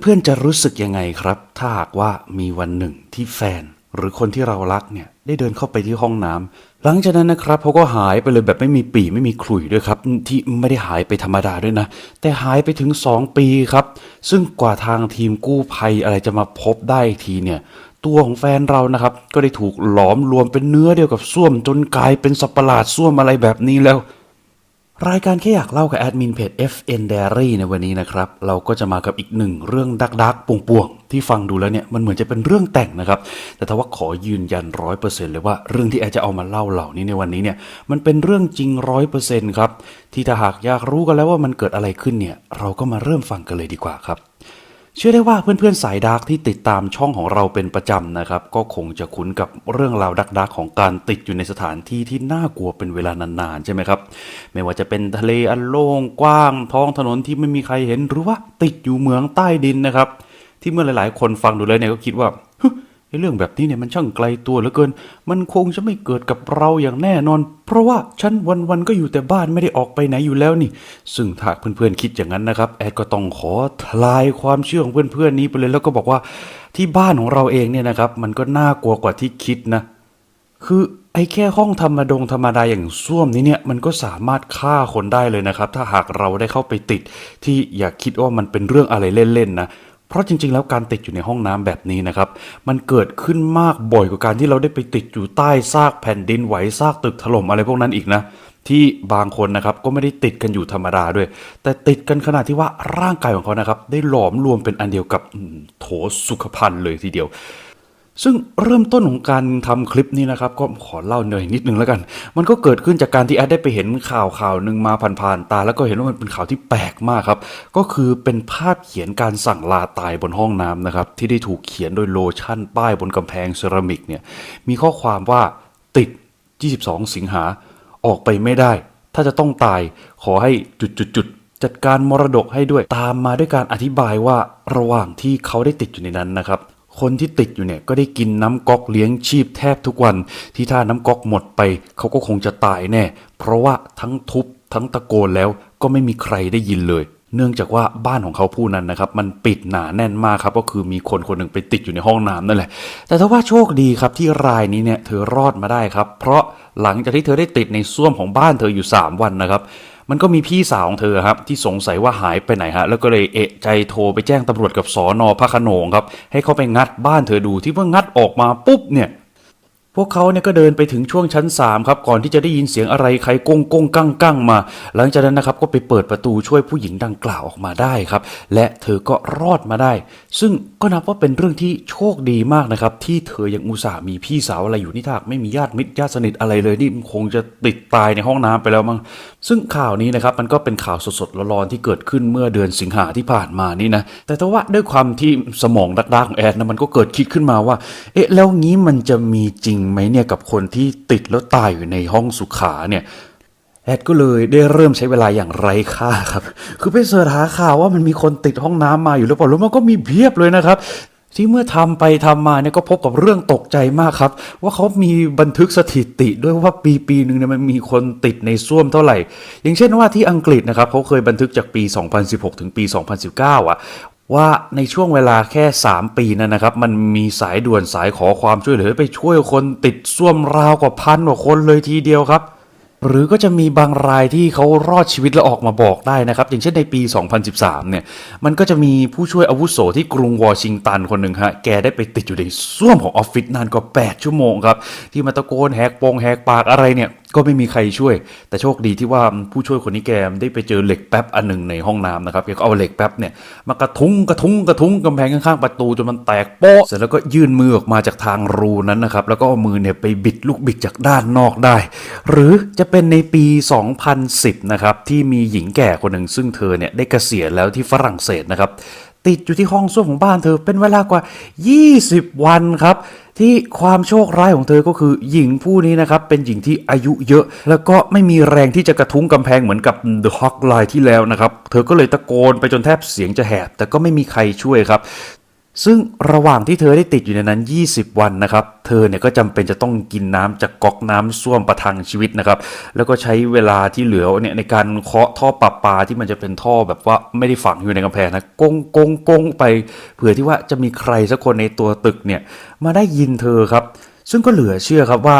เพื่อนๆจะรู้สึกยังไงครับ ถ้าหากว่ามีวันหนึ่งที่แฟน หรือคนที่เรารักเนี่ยได้เดินเข้าไปที่ห้องน้ำหลังจากนั้นนะครับเขาก็หายไปเลยแบบไม่มีปีไม่มีขลุ่ยด้วยครับ ที่ไม่ได้หายไปธรรมดาด้วยนะ แต่หายไปถึง 2 ปีครับ ซึ่งกว่าทางทีมกู้ภัยอะไรจะมาพบได้ทีเนี่ยตัวของแฟนเรานะครับ ก็ได้ถูกหลอมรวมเป็นเนื้อเดียวกับส้วม จนกลายเป็นสัตว์ประหลาดส้วมอะไรแบบนี้แล้ว รายการแค่อยากเล่ากับแอดมินเพจ FN Diary ในวันนี้นะครับ เราก็จะมากับอีกหนึ่งเรื่องดักดักปวงป่วงที่ฟังดูแล้วเนี่ยมันเหมือนจะเป็นเรื่องแต่งนะครับ แต่ถ้าว่าขอยืนยันร้อยเปอร์เซ็นต์เลยว่าเรื่องที่แอดจะเอามาเล่าเหล่านี้ในวันนี้เนี่ยมันเป็นเรื่องจริงร้อยเปอร์เซ็นต์ครับที่ถ้าหากอยากรู้กันแล้วว่ามันเกิดอะไรขึ้นเนี่ยเราก็มาเริ่มฟังกันเลยดีกว่าครับ เชื่อได้ว่าเพื่อนๆสายดาร์กที่ติดตามช่องของเราเป็นประจำนะครับ ก็คงจะคุ้นกับเรื่องราวดักดักๆของการติดอยู่ในสถานที่ที่น่ากลัวเป็นเวลานานๆใช่ไหมครับ ไม่ว่าจะเป็นทะเลอันโล่งกว้างท้องถนนที่ไม่มีใครเห็นหรือว่าติดอยู่เมืองใต้ดินนะครับ ที่เมื่อหลายๆ คนฟังดูแล้วเนี่ยก็คิดว่า เรื่องแบบนี้เนี่ยมันช่างไกลตัวเหลือเกิน มันคงจะไม่เกิดกับเราอย่างแน่นอน เพราะว่าฉันวันๆก็อยู่แต่บ้านไม่ได้ออกไปไหนอยู่แล้วนี่ ซึ่งถ้าเพื่อนๆคิดอย่างนั้นนะครับ แอดก็ต้องขอทลายความเชื่อของเพื่อนๆนี้ไปเลยแล้วก็บอกว่าที่บ้านของเราเองเนี่ยนะครับ มันก็น่ากลัวกว่าที่คิดนะ คือไอ้แค่ห้องธรรมดงธรรมดาอย่างส้วมนี้เนี่ยมันก็สามารถฆ่าคนได้เลยนะครับ ถ้าหากเราได้เข้าไปติดที่อย่าคิดว่ามันเป็นเรื่องอะไรเล่นๆนะ เพราะจริง ๆ แล้วการติดอยู่ในห้องน้ำแบบนี้นะครับ มันเกิดขึ้นมากบ่อยกว่าการที่เราได้ไปติดอยู่ใต้ซากแผ่นดินไหวซากตึกถล่มอะไรพวกนั้นอีกนะที่บางคนนะครับก็ไม่ได้ติดกันอยู่ธรรมดาด้วย แต่ติดกันขนาดที่ว่าร่างกายของเขานะครับ ได้หลอมรวมเป็นอันเดียวกับโถสุขภัณฑ์เลยทีเดียว ซึ่งเริ่มต้นของการทำคลิปนี้นะครับ ก็ขอเล่าหน่อยนิดนึงแล้วกัน มันก็เกิดขึ้นจากการที่แอดได้ไปเห็นข่าวข่าวหนึ่งมาผ่านๆตา แล้วก็เห็นว่ามันเป็นข่าวที่แปลกมากครับ ก็คือเป็นภาพเขียนการสั่งลาตายบนห้องน้ำนะครับ ที่ได้ถูกเขียนโดยโลชั่นป้ายบนกำแพงเซรามิกเนี่ยมีข้อความว่าติด 22 สิงหาออกไปไม่ได้ ถ้าจะต้องตายขอให้จุดๆๆจัดการมรดกให้ด้วยตามมาด้วยการอธิบายว่าระหว่างที่เขาได้ติดอยู่ในนั้นนะครับ คนที่ติดอยู่เนี่ยก็ได้กินน้ำก๊อกเลี้ยงชีพแทบทุกวัน ที่ถ้าน้ำก๊อกหมดไป เขาก็คงจะตายแน่ เพราะว่าทั้งทุบทั้งตะโกนแล้วก็ไม่มีใครได้ยินเลย เนื่องจากว่าบ้านของเขาผู้นั้นนะครับ มันปิดหนาแน่นมากครับ ก็คือมีคนคนหนึ่งไปติดอยู่ในห้องน้ำนั่นแหละ แต่ถ้าว่าโชคดีครับที่รายนี้เนี่ยเธอรอดมาได้ครับ เพราะหลังจากที่เธอได้ติดในส้วมของบ้านเธออยู่ 3 วันนะครับ มันก็มีพี่สาวของเธอครับที่สงสัยว่าหายไปไหนฮะแล้วก็เลยเอะใจโทรไปแจ้งตำรวจกับสอนอพระขนงครับให้เขาไปงัดบ้านเธอดูที่ว่างัดออกมาปุ๊บเนี่ย พวกเขาเนี่ยก็เดินไปถึงช่วงชั้น 3 ครับ ก่อนที่จะได้ยินเสียงอะไรใครกงกงกั้งกั้งมา หลังจากนั้นนะครับก็ไปเปิดประตูช่วยผู้หญิงดังกล่าวออกมาได้ครับ และเธอก็รอดมาได้ ซึ่งก็นับว่าเป็นเรื่องที่โชคดีมากนะครับ ที่เธอยังอุตส่าห์มีพี่สาวอะไรอยู่นี่ถ้าไม่มีญาติมิตรญาติสนิทอะไรเลยนี่มันคงจะติดตายในห้องน้ำไปแล้วมั้งซึ่งข่าวนี้นะครับมันก็เป็นข่าวสดๆร้อนๆที่เกิดขึ้นเมื่อเดือนสิงหาที่ผ่านมานี่นะแต่ถ้าว่าด้วยความที่สมองดักๆของแอดนะมันก็เกิดคิดขึ้นมาว่า เอ๊ะแล้วงี้มันจะมีจริงไหมเนี่ยกับคนที่ติดแล้วตายอยู่ในห้องสุขาเนี่ยแอดก็เลยได้เริ่มใช้เวลาอย่างไร้ค่าครับ คือไปเสิร์ชหาข่าวว่ามันมีคนติดห้องน้ำมาอยู่หรือเปล่าแล้วมันก็มีเพียบเลยนะครับ ที่เมื่อทำไปทำมาเนี่ยก็พบกับเรื่องตกใจมากครับ ว่าเขามีบันทึกสถิติด้วยว่าปีปีหนึ่งเนี่ยมันมีคนติดในส้วมเท่าไหร่ อย่างเช่นว่าที่อังกฤษนะครับเขาเคยบันทึกจากปี 2016 ถึงปี 2019 อะ ว่าในช่วงเวลาแค่ 3 ปีนั้นนะครับ มันมีสายด่วนสายขอความช่วยเหลือไปช่วยคนติดส้วมราวกว่าพันกว่าคนเลยทีเดียวครับ หรือก็จะมีบางรายที่เขารอดชีวิตแล้วออกมาบอกได้นะครับ อย่างเช่นในปี 2013 เนี่ย มันก็จะมีผู้ช่วยอาวุโสที่กรุงวอชิงตันคนหนึ่งฮะ แกได้ไปติดอยู่ในส้วมของออฟฟิศนานกว่า 8 ชั่วโมงครับ ที่มาตะโกนแหกโปงแหกปากอะไรเนี่ย ก็ไม่มีใครช่วย แต่โชคดีที่ว่าผู้ช่วยคนนี้แกได้ไปเจอเหล็กแป๊บอันหนึ่งในห้องน้ำนะครับแกก็เอาเหล็กแป๊บเนี่ยมากระทุ้งกระทุ้งกระทุ้งกำแพงข้างๆประตูจนมันแตกโป๊ะเสร็จแล้วก็ยื่นมือออกมาจากทางรูนั้นนะครับแล้วก็เอามือเนี่ยไปบิดลูกบิดจากด้านนอกได้ หรือจะเป็นในปี 2010 นะครับที่มีหญิงแก่คนหนึ่งซึ่งเธอเนี่ยได้เกษียณแล้วที่ฝรั่งเศสนะครับ ติดอยู่ที่ห้องส้วมของบ้านเธอเป็นเวลากว่า 20 วันครับ ที่ความโชคร้ายของเธอก็คือหญิงผู้นี้นะครับ เป็นหญิงที่อายุเยอะ แล้วก็ไม่มีแรงที่จะกระทุ้งกำแพงเหมือนกับ The Hawk Line ที่แล้วนะครับ เธอก็เลยตะโกนไปจนแทบเสียงจะแหบ แต่ก็ไม่มีใครช่วยครับ ซึ่งระหว่างที่เธอได้ติดอยู่ในนั้น 20 วันนะครับ เธอเนี่ยก็จำเป็นจะต้องกินน้ำจากก๊อกน้ำส้วมประทังชีวิตนะครับ แล้วก็ใช้เวลาที่เหลือเนี่ยในการเคาะท่อปลาปาที่มันจะเป็นท่อแบบว่าไม่ได้ฝังอยู่ในกำแพงนะกงกงกงไป เผื่อที่ว่าจะมีใครสักคนในตัวตึกเนี่ยมาได้ยินเธอครับ ซึ่งก็เหลือเชื่อครับว่า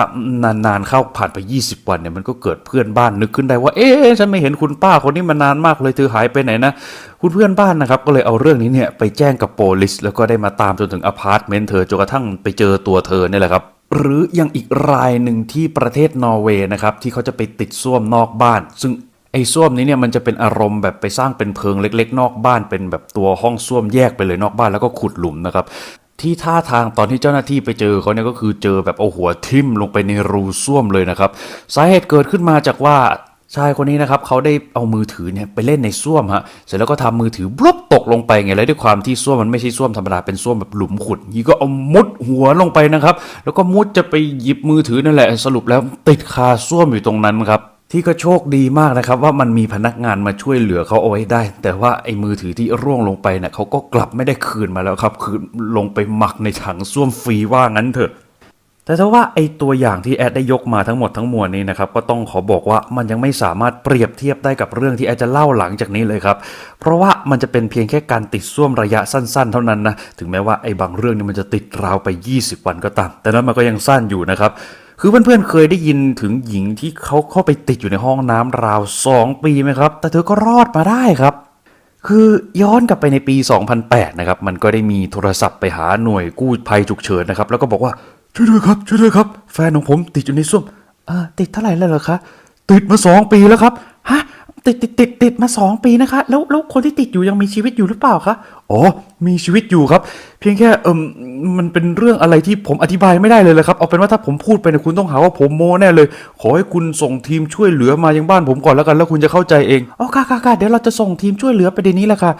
นานๆเข้าผ่านไป 20 วันเนี่ยมันก็เกิดเพื่อนบ้านนึกขึ้นได้ว่า เอ๊ะฉันไม่เห็นคุณป้าคนนี้มานานมากเลยเธอหายไปไหนนะ คุณเพื่อนบ้านนะครับก็เลยเอาเรื่องนี้เนี่ยไปแจ้งกับโปลิสแล้วก็ได้มาตามจนถึงอพาร์ตเมนต์เธอจนกระทั่งไปเจอตัวเธอเนี่ยแหละครับหรือยังอีกรายหนึ่งที่ประเทศนอร์เวย์นะครับที่เขาจะไปติดส้วมนอกบ้าน ซึ่งไอ้ส้วมนี้เนี่ยมันจะเป็นอารมณ์แบบไปสร้างเป็นเพิงเล็ก ๆ นอกบ้านเป็นแบบตัวห้องส้วมแยกไปเลยนอกบ้านแล้วก็ขุดหลุมนะครับ ที่ท่าทางตอนที่เจ้าหน้าที่ไปเจอเขาเนี่ยก็คือเจอแบบเอาหัวทิ่มลงไปในรูส้วมเลยนะครับ สาเหตุเกิดขึ้นมาจากว่าชายคนนี้นะครับเขาได้เอามือถือเนี่ยไปเล่นในส้วมฮะเสร็จแล้วก็ทำมือถือบลบตกลงไปไงแล้วด้วยความที่ส้วมมันไม่ใช่ส้วมธรรมดาเป็นส้วมแบบหลุมขุดนี่ก็เอามุดหัวลงไปนะครับ แล้วก็มุดจะไปหยิบมือถือนั่นแหละ สรุปแล้วติดคาส้วมอยู่ตรงนั้นครับ ที่ก็โชคดีมากนะครับ ว่ามันมีพนักงานมาช่วยเหลือเขาเอาไว้ได้ แต่ว่าไอ้มือถือที่ร่วงลงไปเนี่ยเขาก็กลับไม่ได้คืนมาแล้วครับ คือลงไปหมักในถังส้วมฟรีว่างั้นเถอะ แต่ถ้าว่าไอ้ตัวอย่างที่แอดได้ยกมาทั้งหมดทั้งมวลนี้นะครับก็ต้องขอบอกว่ามันยังไม่สามารถเปรียบเทียบได้กับเรื่องที่แอดจะเล่าหลังจากนี้เลยครับ เพราะว่ามันจะเป็นเพียงแค่การติดส้วมระยะสั้น ๆ เท่านั้นนะถึงแม้ว่าไอ้บางเรื่องนี่มันจะติดราวไป 20 วันก็ตาม แต่นั้นมันก็ยังสั้นอยู่นะครับ คือเพื่อนๆเคยได้ยินถึงหญิงที่เขาเข้าไปติดอยู่ในห้องน้ำราว 2 ปีไหมครับ แต่เธอก็รอดมาได้ครับ คือย้อนกลับไปในปี 2008 นะครับ มันก็ได้มีโทรศัพท์ไปหาหน่วยกู้ภัยฉุกเฉินนะครับ แล้วก็บอกว่าช่วยด้วยครับช่วยด้วยครับ แฟนของผมติดอยู่ในส้วมอ่าติดเท่าไหร่แล้วเหรอคะติดมา 2 ปีแล้วครับฮะ ติดติดติดติดมา 2 ปีนะคะ แล้วแล้วคนที่ติดอยู่ยังมีชีวิตอยู่หรือเปล่าคะอ๋อมีชีวิตอยู่ครับ เพียงแค่เอิมมันเป็นเรื่องอะไรที่ผมอธิบายไม่ได้เลยเลยครับเอาเป็นว่าถ้าผมพูดไปเนี่ยคุณต้องหาว่าผมโม้แน่เลย ขอให้คุณส่งทีมช่วยเหลือมายังบ้านผมก่อนแล้วกัน แล้วคุณจะเข้าใจเองอ๋อค่ะค่ะค่ะเดี๋ยวเราจะส่งทีมช่วยเหลือไปเดี๋ยวนี้แหละค่ะ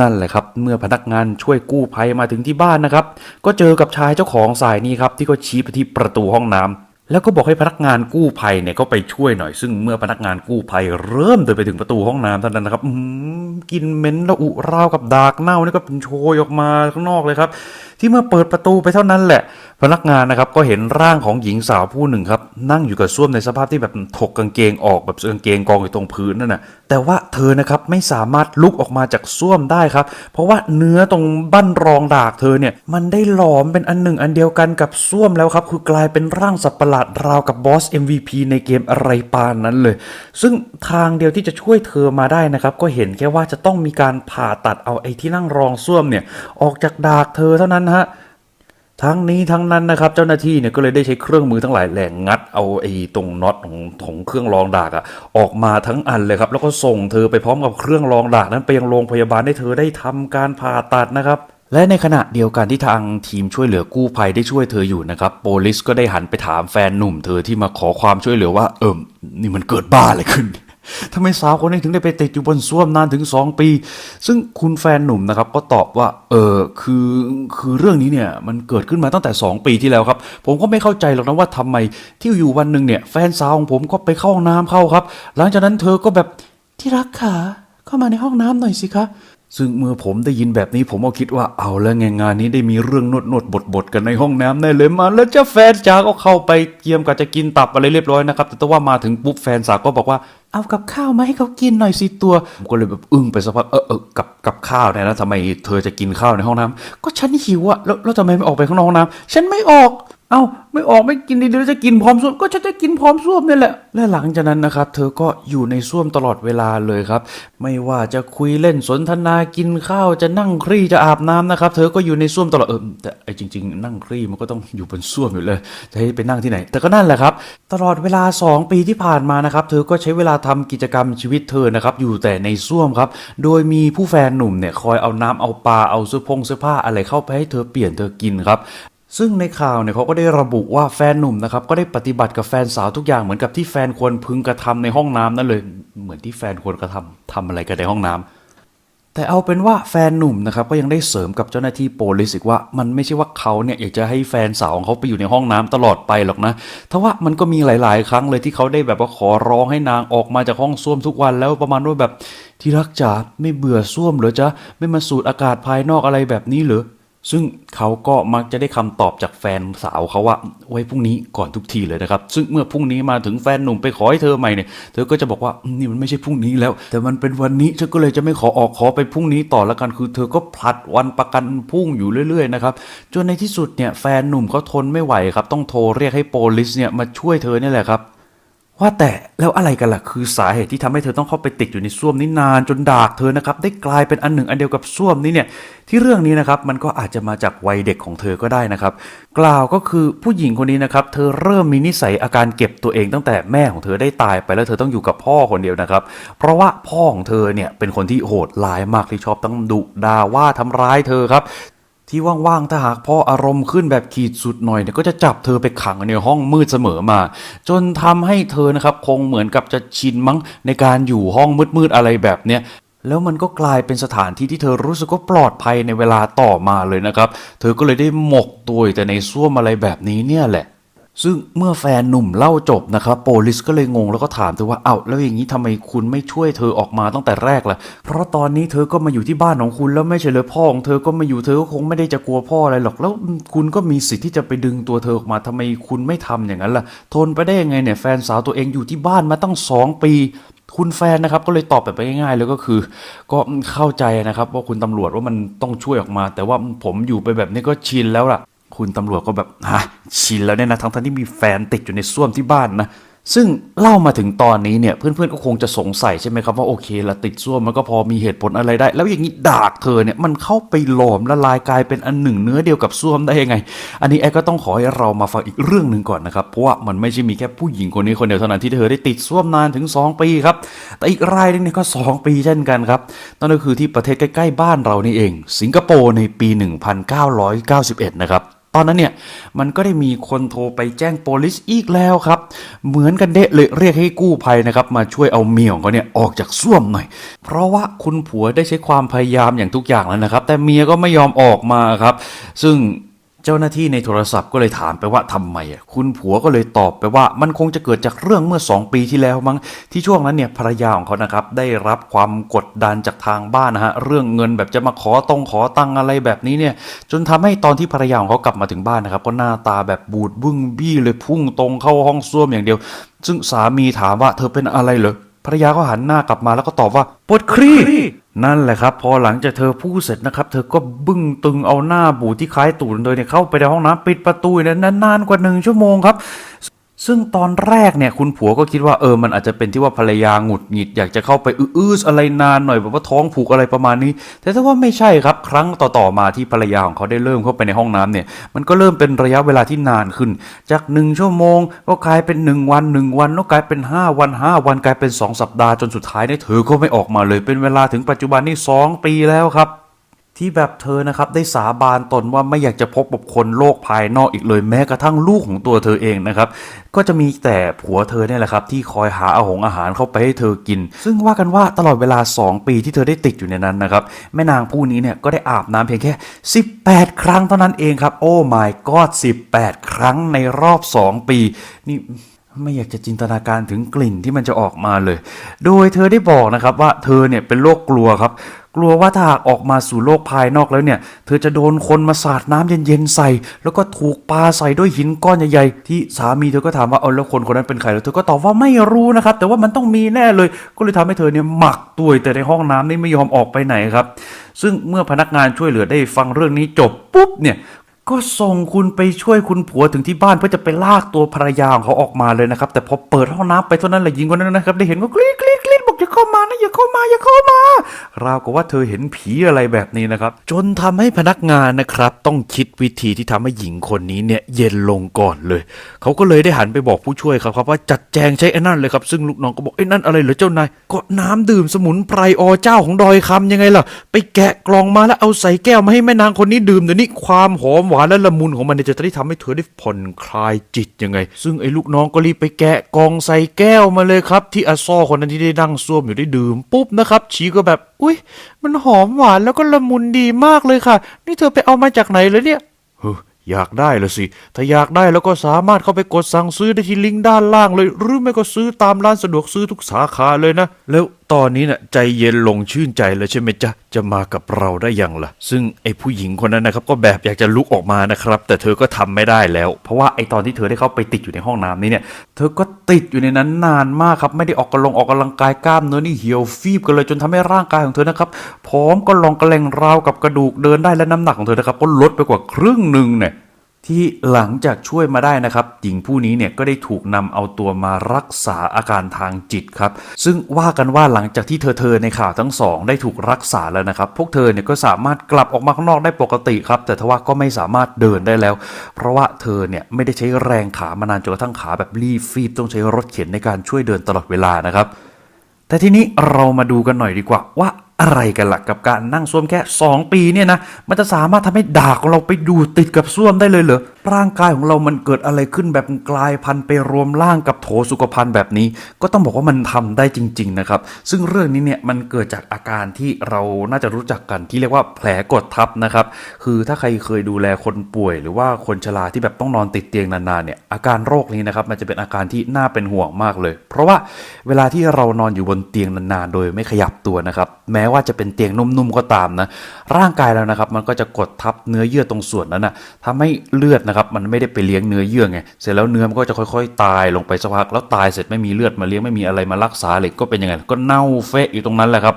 นั่นแหละครับ เมื่อพนักงานช่วยกู้ภัยมาถึงที่บ้านนะครับ ก็เจอกับชายเจ้าของสายนี้ครับที่ก็ชี้ไปที่ประตูห้องน้ำ แล้วก็บอกให้พนักงานกู้ภัยเนี่ยก็ไปช่วยหน่อยซึ่งเมื่อพนักงานกู้ภัยเริ่มเดินไปถึงประตูห้องน้ำเท่านั้นนะครับอื้อหือกลินเหม็นระอุราวกับดากเน่านี่ก็เป็นโชยออกมาข้างนอกเลยครับ ที่เมื่อเปิดประตูไปเท่านั้นแหละ พนักงานนะครับก็เห็นร่างของหญิงสาวผู้หนึ่งครับนั่งอยู่กับส้วมในสภาพที่แบบถกกางเกงออกแบบกางเกงกองอยู่ตรงพื้นนั่นนะแต่ว่าเธอนะครับไม่สามารถลุกออกมาจากส้วมได้ครับ เพราะว่าเนื้อตรงบั้นรองดากเธอเนี่ยมันได้หลอมเป็นอันหนึ่งอันเดียวกันกับส้วมแล้วครับคือกลายเป็นร่างสัตว์ประหลาดราวกับบอส MVP ในเกมอะไรปานนั้นเลย ซึ่งทางเดียวที่จะช่วยเธอมาได้นะครับก็เห็นแค่ว่าจะต้องมีการผ่าตัดเอาไอ้ที่นั่งรองส้วมเนี่ยออกจากดากเธอเท่านั้นฮะทั้งนี้ทั้งนั้นนะครับเจ้าหน้าที่เนี่ยก็เลยได้ใช้เครื่องมือทั้งหลายแหล่งงัดเอาไอ้ตรงน็อตของของเครื่องรองดากอะออกมาทั้งอันเลยครับ แล้วก็ส่งเธอไปพร้อมกับเครื่องรองดากนั้นไปยังโรงพยาบาลให้เธอได้ทำการผ่าตัดนะครับ และในขณะเดียวกันที่ทางทีมช่วยเหลือกู้ภัยได้ช่วยเธออยู่นะครับโปลิสก็ได้หันไปถามแฟนหนุ่มเธอที่มาขอความช่วยเหลือว่าเอิมนี่มันเกิดบ้าอะไรขึ้น ทำไมสาวคนนี้ถึงได้ไปติดอยู่บนส้วมนานถึง 2 ปี ซึ่งคุณแฟนหนุ่มนะครับก็ตอบว่า เออคือคือเรื่องนี้เนี่ยมันเกิดขึ้นมาตั้งแต่ 2 ปีที่แล้วครับ ผมก็ไม่เข้าใจหรอกนะว่าทำไมที่อยู่วันหนึ่งเนี่ยแฟนสาวของผมก็ไปเข้าห้องน้ำเข้าครับ หลังจากนั้นเธอก็แบบที่รักค่ะเข้ามาในห้องน้ำหน่อยสิคะ ซึ่งเมื่อผมได้ยินแบบนี้ผมก็คิดว่าเอาแล้วไงงานนี้ได้มีเรื่องนวดนวดบทบทกันในห้องน้ำแน่เลยมา แล้วเจ้าแฟนจ๋าก็เข้าไปเกียมกับจะกินตับอะไรเรียบร้อยนะครับ แต่ว่ามาถึงปุ๊บแฟนสาวก็บอกว่าเอากับข้าวมาให้เขากินหน่อยสิตัวผมก็เลยแบบอึ้งไปสักพักเออเออกับกับข้าวเนี่ยนะทำไมเธอจะกินข้าวในห้องน้ำก็ฉันหิวอะแล้วแล้วทำไมไม่ออกไปข้างนอกห้องน้ำฉันไม่ออก เอ้าไม่ออกไม่กินดีๆแล้วจะกินพร้อมส้วมก็ฉันจะกินพร้อมส้วมนี่แหละ และหลังจากนั้นนะครับ เธอก็อยู่ในส้วมตลอดเวลาเลยครับ ไม่ว่าจะคุยเล่นสนทนากินข้าวจะนั่งครี่จะอาบน้ำนะครับ เธอก็อยู่ในส้วมตลอดเออแต่ไอ้จริง ๆ นั่งครี่มันก็ต้องอยู่บนส้วมอยู่เลย จะให้ไปนั่งที่ไหน แต่ก็นั่นแหละครับ ตลอดเวลา 2 ปีที่ผ่านมานะครับ เธอก็ใช้เวลาทำกิจกรรมชีวิตเธอนะครับอยู่แต่ในส้วมครับ โดยมีผู้แฟนหนุ่มเนี่ยคอยเอาน้ำเอาปลาเอาเสื้อพงเสื้อผ้าอะไรเข้าไปให้เธอเปลี่ยนเธอกินครับ ซึ่งในข่าวเนี่ยเขาก็ได้ระบุว่าแฟนหนุ่มนะครับก็ได้ปฏิบัติกับแฟนสาวทุกอย่างเหมือนกับที่แฟนควรพึงกระทำในห้องน้ำนั่นเลย เหมือนที่แฟนควรกระทำทำอะไรกันในห้องน้ำแต่เอาเป็นว่าแฟนหนุ่มนะครับก็ยังได้เสริมกับเจ้าหน้าที่โปลิสอีกว่า มันไม่ใช่ว่าเขาเนี่ยอยากจะให้แฟนสาวของเขาไปอยู่ในห้องน้ำตลอดไปหรอกนะทว่ามันก็มีหลาย ๆ ครั้งเลยที่เขาได้แบบว่าขอร้องให้นางออกมาจากห้องส้วมทุกวันแล้วประมาณว่าแบบที่รักจ๋าไม่เบื่อส้วมเหรอจ๊ะไม่มาสูดอากาศภายนอกอะไรแบบนี้เหรอ ซึ่งเขาก็มักจะได้คำตอบจากแฟนสาวเขาว่าไว้พรุ่งนี้ก่อนทุกทีเลยนะครับ ซึ่งเมื่อพรุ่งนี้มาถึงแฟนหนุ่มไปขอให้เธอใหม่เนี่ยเธอก็จะบอกว่านี่มันไม่ใช่พรุ่งนี้แล้ว แต่มันเป็นวันนี้ฉันก็เลยจะไม่ขอออกขอไปพรุ่งนี้ต่อละกันคือ เธอก็ผลัดวันประกันพรุ่งอยู่เรื่อยๆนะครับจนในที่สุดเนี่ยแฟนหนุ่มเขาทนไม่ไหวครับ ต้องโทรเรียกให้โปลิสเนี่ยมาช่วยเธอเนี่ยแหละครับ ว่าแต่แล้วอะไรกันล่ะคือสาเหตุที่ทำให้เธอต้องเข้าไปติดอยู่ในส้วมนี้นานจนดากเธอนะครับได้กลายเป็นอันหนึ่งอันเดียวกับส้วมนี้เนี่ยที่เรื่องนี้นะครับมันก็อาจจะมาจากวัยเด็กของเธอก็ได้นะครับ กล่าวก็คือผู้หญิงคนนี้นะครับเธอเริ่มมีนิสัยอาการเก็บตัวเองตั้งแต่แม่ของเธอได้ตายไปแล้วเธอต้องอยู่กับพ่อคนเดียวนะครับ เพราะว่าพ่อของเธอเนี่ยเป็นคนที่โหดร้ายมากที่ชอบตั้งดุด่าว่าทำร้ายเธอครับ ที่ว่างๆ ถ้าหากพ่ออารมณ์ขึ้นแบบขีดสุดหน่อยเนี่ยก็จะจับเธอไปขังในห้องมืดเสมอมา จนทำให้เธอนะครับคงเหมือนกับจะชินมั้งในการอยู่ห้องมืดๆอะไรแบบเนี้ยแล้วมันก็กลายเป็นสถานที่ที่เธอรู้สึกว่าปลอดภัยในเวลาต่อมาเลยนะครับ เธอก็เลยได้หมกตัวแต่ในส้วมอะไรแบบนี้เนี่ยแหละ ซึ่งเมื่อแฟนหนุ่มเล่าจบนะครับโปลิสก็เลยงงแล้วก็ถามเธอว่าเอ้าแล้วอย่างนี้ทำไมคุณไม่ช่วยเธอออกมาตั้งแต่แรกล่ะ เพราะตอนนี้เธอก็มาอยู่ที่บ้านของคุณแล้วไม่ใช่เลยพ่อของเธอก็มาอยู่เธอก็คงไม่ได้จะกลัวพ่ออะไรหรอก แล้วคุณก็มีสิทธิ์ที่จะไปดึงตัวเธอออกมาทำไมคุณไม่ทำอย่างนั้นล่ะ ทนไปได้ยังไงเนี่ยแฟนสาวตัวเองอยู่ที่บ้านมาตั้งสองปีคุณแฟนนะครับก็เลยตอบแบบง่ายๆเลยก็คือ ก็เข้าใจนะครับว่าคุณตำรวจว่ามันต้องช่วยออกมา แต่ว่าผมอยู่ไปแบบนี้ก็ชินแล้วล่ะ คุณตำรวจก็แบบฮะชินแล้วเนี่ยนะทั้งทั้งที่มีแฟนติดอยู่ในส้วมที่บ้านนะซึ่งเล่ามาถึงตอนนี้เนี่ยเพื่อนๆก็คงจะสงสัยใช่ไหมครับว่าโอเคละติดส้วมมันก็พอมีเหตุผลอะไรได้ แล้วอย่างนี้ดากเธอเนี่ยมันเข้าไปหลอมละลายกลายเป็นอันหนึ่งเนื้อเดียวกับส้วมได้ยังไง อันนี้แอร์ก็ต้องขอให้เรามาฟังอีกเรื่องหนึ่งก่อนนะครับเพราะว่ามันไม่ใช่มีแค่ผู้หญิงคนนี้คนเดียวเท่านั้นที่เธอได้ติดส้วมนานถึง 2 ปีครับแต่อีกรายหนึงเนี่ยก็ 2 ปีเช่นกันครับนั่นก็คือที่ประเทศใกล้ๆบ้านเรานี่เอง สิงคโปร์ในปี 1991 นะครับ ตอนนั้นเนี่ยมันก็ได้มีคนโทรไปแจ้งโปลิสอีกแล้วครับ เหมือนกันเดะเลยเรียกให้กู้ภัยนะครับ มาช่วยเอาเมียของเขาเนี่ยออกจากส้วมหน่อย เพราะว่าคุณผัวได้ใช้ความพยายามอย่างทุกอย่างแล้วนะครับ แต่เมียก็ไม่ยอมออกมาครับ ซึ่ง เจ้าหน้าที่ในโทรศัพท์ก็เลยถามไปว่าทำไมอะคุณผัวก็เลยตอบไปว่ามันคงจะเกิดจากเรื่องเมื่อ 2 ปีที่แล้วมั้งที่ช่วงนั้นเนี่ยภรรยาของเขานะครับได้รับความกดดันจากทางบ้านนะฮะเรื่องเงินแบบจะมาขอตรงขอตังอะไรแบบนี้เนี่ยจนทำให้ตอนที่ภรรยาของเขากลับมาถึงบ้านนะครับก็หน้าตาแบบบูดบึ้งบี้เลยพุ่งตรงเข้าห้องส้วมอย่างเดียว ซึ่งสามีถามว่าเธอเป็นอะไรเหรอภรรยาก็หันหน้ากลับมาแล้วก็ตอบว่าปวดครี นั่นแหละครับ พอหลังจากเธอพูดเสร็จนะครับ เธอก็บึ้งตึงเอาหน้าบูดที่คล้ายตูดเธอเนี่ยเข้าไปในห้องน้ำปิดประตูนั้นนานกว่าหนึ่งชั่วโมงครับ ซึ่งตอนแรกเนี่ยคุณผัวก็คิดว่าเออมันอาจจะเป็นที่ว่าภรรยาหงุดหงิดอยากจะเข้าไปอื้ออะไรนานหน่อยแบบว่าท้องผูกอะไรประมาณนี้ แต่ถ้าว่าไม่ใช่ครับครั้งต่อๆมาที่ภรรยาของเขาได้เริ่มเข้าไปในห้องน้ำเนี่ยมันก็เริ่มเป็นระยะเวลาที่นานขึ้น จากหนึ่งชั่วโมงก็กลายเป็นหนึ่งวันหนึ่งวันก็กลายเป็นห้าวันห้าวันกลายเป็นสองสัปดาห์จนสุดท้ายเนี่ยเธอก็ไม่ออกมาเลยเป็นเวลาถึงปัจจุบันนี่สองปีแล้วครับ ที่แบบเธอนะครับได้สาบานตนว่าไม่อยากจะพบกับคนโลกภายนอกอีกเลยแม้กระทั่งลูกของตัวเธอเองนะครับ ก็จะมีแต่ผัวเธอเนี่ยแหละครับ ที่คอยหาอาหงอาหารเข้าไปให้เธอกิน ซึ่งว่ากันว่าตลอดเวลา 2 ปีที่เธอได้ติดอยู่ในนั้นนะครับแม่นางผู้นี้เนี่ยก็ได้อาบน้ำเพียงแค่ 18 ครั้งเท่านั้นเองครับ โอ้ my god 18 ครั้งในรอบ 2 ปีนี่ ไม่อยากจะจินตนาการถึงกลิ่นที่มันจะออกมาเลย โดยเธอได้บอกนะครับว่าเธอเนี่ยเป็นโรคกลัวครับ กลัวว่าถ้าหากออกมาสู่โลกภายนอกแล้วเนี่ย เธอจะโดนคนมาสาดน้ำเย็นๆใส่ แล้วก็ถูกปาใส่ด้วยหินก้อนใหญ่ๆที่สามีเธอก็ถามว่าเอาแล้วคนคนนั้นเป็นใครแล้วเธอก็ตอบว่าไม่รู้นะครับ แต่ว่ามันต้องมีแน่เลย ก็เลยทำให้เธอเนี่ยหมักตัวอยู่แต่ในห้องน้ำนี่ไม่ยอมออกไปไหนครับ ซึ่งเมื่อพนักงานช่วยเหลือได้ฟังเรื่องนี้จบปุ๊บเนี่ย ก็ส่งคุณไปช่วยคุณผัวถึงที่บ้านเพื่อจะไปลากตัวภรรยาของเขาออกมาเลยนะครับ แต่พอเปิดห้องน้ำไปเท่านั้นแหละหญิงคนนั้นนะครับ ได้เห็นก็กรี๊ดกรี๊ดกรี๊ดบอกจะเข้ามา นะอย่าเข้ามาอย่าเข้ามาราวกับว่าเธอเห็นผีอะไรแบบนี้นะครับ จนทำให้พนักงานนะครับ ต้องคิดวิธีที่ทำให้หญิงคนนี้เนี่ยเย็นลงก่อนเลย เขาก็เลยได้หันไปบอกผู้ช่วยครับครับว่าจัดแจงใช้ไอ้นั่นเลยครับ ซึ่งลูกน้องก็บอกไอ้นั่นอะไรเหรอเจ้านายก็น้ำดื่มสมุนไพรอเจ้าของดอยคำยังไงล่ะ ไปแกะกล่องมาแล้วเอาใส่แก้วมาให้แม่นางคนนี้ดื่มเดี๋ยวนี้ความหอมหวานและละมุนของมันเนี่ยจะได้ทำให้เธอได้ผ่อนคลายจิตยังไง ซึ่งไอ้ลูกน้องก็รีบไปแกะกล่องใส่แก้วมาเลยครับ ที่อาซอคนนั้นที่ได้นั่งซ่วมอยู่ได้ดื่ื่มปุ๊บนะครับชีก็แบบ อุ้ยมันหอมหวานแล้วก็ละมุนดีมากเลยค่ะ นี่เธอไปเอามาจากไหนเลยเนี่ยเฮ้ยอยากได้ละสิ ถ้าอยากได้แล้วก็สามารถเข้าไปกดสั่งซื้อได้ที่ลิงก์ด้านล่างเลย หรือไม่ก็ซื้อตามร้านสะดวกซื้อทุกสาขาเลยนะ แล้ว ตอนนี้น่ะใจเย็นลงชื่นใจแล้วใช่ไหมจ๊ะ จะมากับเราได้ยังล่ะ ซึ่งไอ้ผู้หญิงคนนั้นนะครับก็แบบอยากจะลุกออกมานะครับ แต่เธอก็ทำไม่ได้แล้ว เพราะว่าไอตอนที่เธอได้เข้าไปติดอยู่ในห้องน้ำนี้เนี่ย เธอก็ติดอยู่ในนั้นนานมากครับ ไม่ได้ออกกำลังออกกำลังกายกล้ามเนื้อนี่เหี่ยวฟีบกันเลยจนทำให้ร่างกายของเธอนะครับพร้อมก็ลองกระเลงราวกับกระดูกเดินได้และน้ำหนักของเธอนะครับก็ลดไปกว่าครึ่งหนึ่งเนี่ย ที่หลังจากช่วยมาได้นะครับ หญิงผู้นี้เนี่ยก็ได้ถูกนำเอาตัวมารักษาอาการทางจิตครับ ซึ่งว่ากันว่าหลังจากที่เธอเธอในข่าวทั้งสองได้ถูกรักษาแล้วนะครับ พวกเธอเนี่ยก็สามารถกลับออกมาข้างนอกได้ปกติครับ แต่ทว่าก็ไม่สามารถเดินได้แล้ว เพราะว่าเธอเนี่ยไม่ได้ใช้แรงขามานานจนกระทั่งขาแบบรีบฟีบต้องใช้รถเข็นในการช่วยเดินตลอดเวลานะครับ แต่ทีนี้เรามาดูกันหน่อยดีกว่าว่า อะไรกันล่ะกับการนั่งส้วมแค่ 2 ปีเนี่ยนะมันจะสามารถทำให้ดาของเราไปดูติดกับส้วมได้เลยเหรอร่างกายของเรามันเกิดอะไรขึ้นแบบกลายพันธุ์ไปรวมร่างกับโถสุขภัณฑ์แบบนี้ ก็ต้องบอกว่ามันทำได้จริง ๆ นะครับ ซึ่งเรื่องนี้เนี่ยมันเกิดจากอาการที่เราน่าจะรู้จักกันที่เรียกว่าแผลกดทับนะครับ คือถ้าใครเคยดูแลคนป่วย หรือว่าคนชราที่แบบต้องนอนติดเตียงนานๆเนี่ยอาการโรคนี้นะครับมันจะเป็นอาการที่น่าเป็นห่วงมากเลย เพราะว่าเวลาที่เรานอนอยู่บนเตียงนานๆโดยไม่ขยับตัวนะครับแม้ว่าจะเป็นเตียงนุ่มๆก็ตามนะร่างกายเรานะครับมันก็จะกดทับเนื้อเยื่อตรงส่วนนั้นนะทำให้เลือดนะครับมันไม่ได้ไปเลี้ยงเนื้อเยื่อไงเสร็จแล้วเนื้อมันก็จะค่อยๆ ตายลงไปสักพักแล้วตายเสร็จไม่มีเลือดมาเลี้ยงไม่มีอะไรมารักษาเลยก็เป็นยังไงก็เน่าเฟะอยู่ตรงนั้นแหละครับ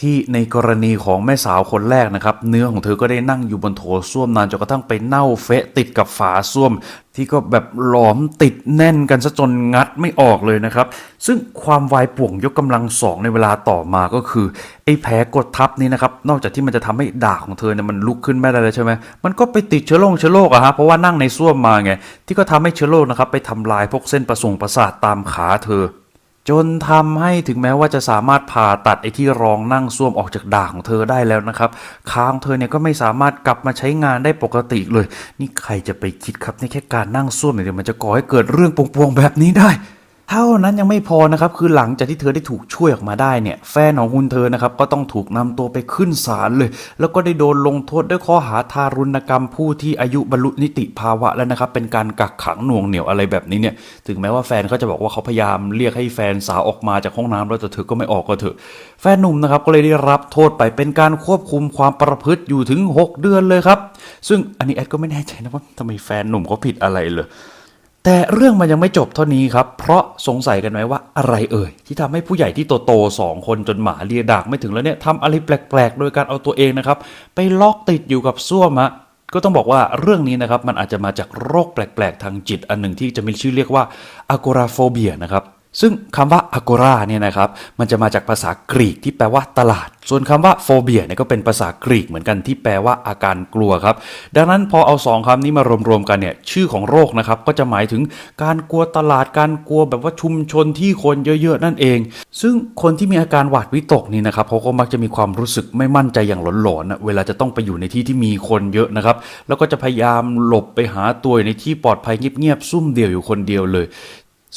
ที่ในกรณีของแม่สาวคนแรกนะครับ เนื้อของเธอก็ได้นั่งอยู่บนโถส้วมนานจนกระทั่งไปเน่าเฟะติดกับฝาส้วม ที่ก็แบบหลอมติดแน่นกันซะจนงัดไม่ออกเลยนะครับ ซึ่งความวายป่วงยกกำลังสองในเวลาต่อมาก็คือ ไอ้แผลกดทับนี้นะครับนอกจากที่มันจะทำให้ดาของเธอเนี่ยมันลุกขึ้นไม่ได้เลยใช่ไหมมันก็ไปติดเชื้อโรคเชื้อโรคอะฮะเพราะว่านั่งในส้วมมาไงที่ก็ทำให้เชื้อโรคนะครับไปทำลายพวกเส้นประสงประสาทตามขาเธอ จนทำให้ถึงแม้ว่าจะสามารถผ่าตัดไอ้ที่รองนั่งส้วมออกจากด่างของเธอได้แล้วนะครับค้างเธอเนี่ยก็ไม่สามารถกลับมาใช้งานได้ปกติเลย นี่ใครจะไปคิดครับนี่แค่การนั่งส้วมเนี่ยมันจะก่อให้เกิดเรื่องปวงๆแบบนี้ได้ เท่านั้นยังไม่พอนะครับคือหลังจากที่เธอได้ถูกช่วยออกมาได้เนี่ยแฟนของคุณเธอนะครับก็ต้องถูกนำตัวไปขึ้นศาลเลย แล้วก็ได้โดนลงโทษด้วยข้อหาทารุณกรรมผู้ที่อายุบรรลุนิติภาวะแล้วนะครับเป็นการกักขังหน่วงเหนี่ยวอะไรแบบนี้เนี่ยถึงแม้ว่าแฟนเขาจะบอกว่าเขาพยายามเรียกให้แฟนสาวออกมาจากห้องน้ำแล้วแต่เธอก็ไม่ออกก็เถอะแฟนหนุ่มนะครับก็เลยได้รับโทษไปเป็นการควบคุมความประพฤติอยู่ถึง 6 เดือนเลยครับซึ่งอันนี้แอดก็ไม่แน่ใจนะว่าทำไมแฟนหนุ่มเขาผิดอะไรเลย แต่เรื่องมันยังไม่จบเท่านี้ครับ เพราะสงสัยกันไหมว่าอะไรเอ่ย ที่ทำให้ผู้ใหญ่ที่โตๆสองคนจนหมาเลียดากไม่ถึงแล้วเนี่ยทำอะไรแปลกๆ โดยการเอาตัวเองนะครับ ไปล็อกติดอยู่กับส้วมฮะก็ต้องบอกว่าเรื่องนี้นะครับมันอาจจะมาจากโรคแปลกๆ ทางจิตอันหนึ่งที่จะมีชื่อเรียกว่าอะโกราโฟเบียนะครับ ซึ่งคำว่า agora เนี่ยนะครับมันจะมาจากภาษากรีกที่แปลว่าตลาด ส่วนคำว่า phobia เนี่ยก็เป็นภาษากรีกเหมือนกันที่แปลว่าอาการกลัวครับ ดังนั้นพอเอาสองคำนี้มารวมๆกันเนี่ยชื่อของโรคนะครับก็จะหมายถึงการกลัวตลาดการกลัวแบบว่าชุมชนที่คนเยอะๆนั่นเอง ซึ่งคนที่มีอาการหวาดวิตกนี่นะครับเขาก็มักจะมีความรู้สึกไม่มั่นใจอย่างหลอนๆนะเวลาจะต้องไปอยู่ในที่ที่มีคนเยอะนะครับแล้วก็จะพยายามหลบไปหาตัวในที่ปลอดภัยเงียบๆซุ่มเดียวอยู่คนเดียวเลย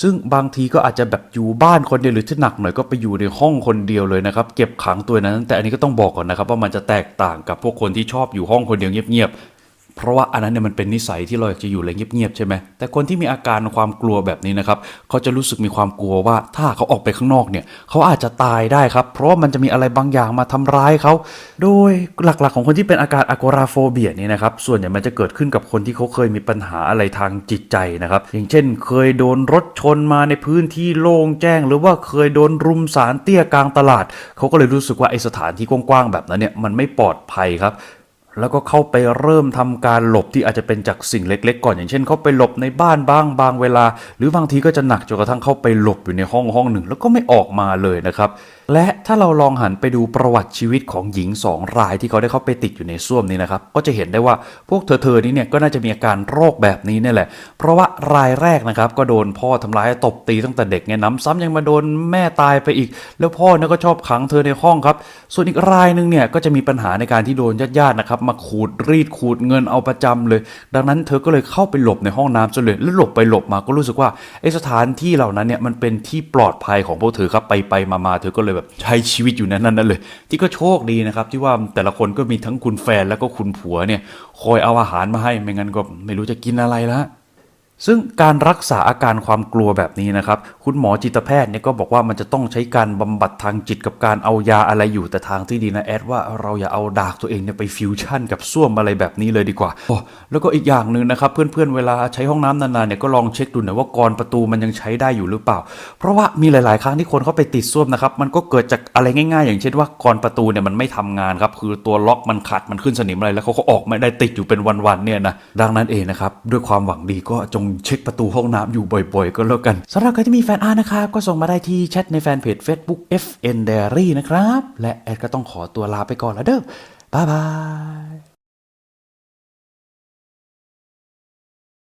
ซึ่งบางทีก็อาจจะแบบอยู่บ้านคนเดียวหรือที่หนักหน่อยก็ไปอยู่ในห้องคนเดียวเลยนะครับเก็บขังตัวนั้น แต่อันนี้ก็ต้องบอกก่อนนะครับว่ามันจะแตกต่างกับพวกคนที่ชอบอยู่ห้องคนเดียวเงียบ เพราะว่าอันนั้นเนี่ยมันเป็นนิสัยที่เราอยากจะอยู่อะไรเงียบๆใช่ไหมแต่คนที่มีอาการความกลัวแบบนี้นะครับเขาจะรู้สึกมีความกลัวว่าถ้าเขาออกไปข้างนอกเนี่ยเขาอาจจะตายได้ครับ เพราะามันจะมีอะไรบางอย่างมาทำร้ายเขาโดยหลักๆ ของคนที่เป็นอาการอะโกราโฟเบียนี่นะครับส่วนใหญ่มันจะเกิดขึ้นกับคนที่เขาเคยมีปัญหาอะไรทางจิตใจนะครับ อย่างเช่น เคยโดนรถชนมาในพื้นที่โล่งแจ้ง หรือว่าเคยโดนรุมสารเตี้ยกลางตลาดเขาก็เลยรู้สึกว่าไอสถานที่กว้างๆแบบนั้นเนี่ยมันไม่ปลอดภัยครับ แล้วก็เข้าไปเริ่มทำการหลบที่อาจจะเป็นจากสิ่งเล็ก ๆ ก่อนอย่างเช่น เข้าไปหลบในบ้านบ้างบางเวลา หรือบางทีก็จะหนักจนกระทั่งเข้าไปหลบอยู่ในห้องห้องหนึ่ง แล้วก็ไม่ออกมาเลยนะครับ และถ้าเราลองหันไปดูประวัติชีวิตของหญิงสองรายที่เขาได้เข้าไปติดอยู่ในส้วมนี้นะครับ ก็จะเห็นได้ว่าพวกเธอๆนี้เนี่ยก็น่าจะมีอาการโรคแบบนี้เนี่ยแหละ เพราะว่ารายแรกนะครับก็โดนพ่อทำร้ายตบตีตั้งแต่เด็กเนี่ยน้ำซ้ำยังมาโดนแม่ตายไปอีก แล้วพ่อเนี่ยก็ชอบขังเธอในห้องครับ ส่วนอีกรายหนึงเนี่ยก็จะมีปัญหาในการที่โดนญาติๆนะครับมาขูดรีดขูดเงินเอาประจำเลย ดังนั้นเธอก็เลยเข้าไปหลบในห้องน้ำจนเลยแล้วหลบไปหลบมาก็รู้สึกว่าไอสถานที่เหล่านั้นเนี่ยมันเป็นที่ปลอดภัยของพวกเธอครับไปไปมามาๆเธอก็เลยแบบใช้ชีวิตอยู่ในนั้นนั่นเลย ที่ก็โชคดีนะครับที่ว่าแต่ละคนก็มีทั้งคุณแฟนแล้วก็คุณผัวเนี่ยคอยเอาอาหารมาให้ไม่งั้นก็ไม่รู้จะกินอะไรละ ซึ่งการรักษาอาการความกลัวแบบนี้นะครับ คุณหมอจิตแพทย์เนี่ยก็บอกว่ามันจะต้องใช้การบำบัดทางจิตกับการเอายาอะไรอยู่แต่ทางที่ดีนะแอดว่าเราอย่าเอาดากตัวเองเนี่ยไปฟิวชั่นกับส้วมอะไรแบบนี้เลยดีกว่าโอ้แล้วก็อีกอย่างหนึ่งนะครับ เพื่อนๆเวลาใช้ห้องน้ำนานๆเนี่ยก็ลองเช็คดูหน่อยว่ากรประตูมันยังใช้ได้อยู่หรือเปล่า เพราะว่ามีหลาย ๆ ครั้งที่คนเขาไปติดส้วมนะครับมันก็เกิดจากอะไรง่าย ๆ อย่างเช่นว่ากรประตูเนี่ยมันไม่ทำงานครับคือตัวล็อกมันขัดมันขึ้นสนิมอะไรแล้วเขาก็ออกไม่ได้ติดอยู่เป็นวันๆเนี่ยนะดังนั้นเองนะครับด้วยความหวังดีก็จงเช็คประตูห้องน้ำอยู่บ่อยๆ ก็แล้วกันสำหรับใครที่มีแฟนอาร์ตนะครับ ก็ส่งมาได้ที่แชทในแฟนเพจ Facebook FN Diary นะครับ และแอดก็ต้องขอตัวลาไปก่อนแล้วเด้อบ๊ายบาย